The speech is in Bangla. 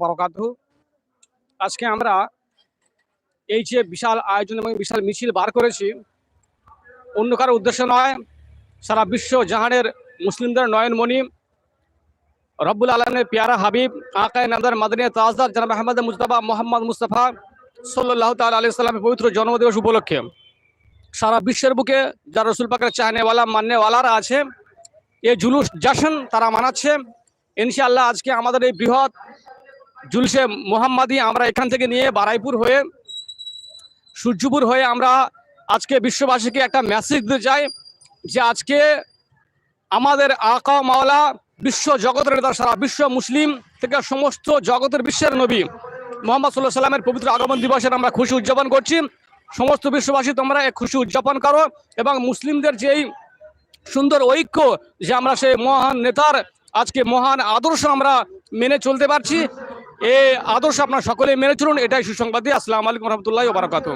বরকাতু আজকে আমরা এই যে বিশাল আয়োজন এবং বিশাল মিছিল বার করেছি, অন্য কারও উদ্দেশ্য নয়, সারা বিশ্ব জাহানের মুসলিমদের নয়নমণি, রব্বুল আলমের পিয়ারা হাবিব, আকায় নামদার মাদানিয়া তাজদার জানাব আহমদ মুস্তফা মোহাম্মদ মুস্তফা সাল্লাহ তাল আলি সাল্লামের পবিত্র জন্মদিবস উপলক্ষে। সারা বিশ্বের বুকে যারা রসুল পাকের চাহনেওয়ালা মান্যওয়ালারা আছে এই জুলুস জাশন তারা মানাচ্ছে। ইনশাআল্লাহ আজকে আমাদের এই বৃহৎ জুলসে মোহাম্মদী, আমরা এখান থেকে নিয়ে বারাইপুর হয়ে, সূর্যপুর হয়ে আমরা আজকে বিশ্ববাসীকে একটা মেসেজ দিতে চাই যে আজকে আমাদের আকা মাওলা বিশ্ব জগতের নেতা, সারা বিশ্ব মুসলিম থেকে সমস্ত জগতের বিশ্বের নবী মোহাম্মদ সাল্লাহ সাল্লামের পবিত্র আগমন দিবসের আমরা খুশি উদযাপন করছি। সমস্ত বিশ্ববাসী, তোমরা এক খুশি উদযাপন করো এবং মুসলিমদের যেই সুন্দর ঐক্য যে আমরা সেই মহান নেতার আজকে মহান আদর্শ আমরা মেনে চলতে পারছি এই আদর্শ আপনার সকলে মেনে চলুন এটাই সুসংবাদ দিয়ে আসসালাম আলাইকুম রহমতুল্লাহ বারাকাত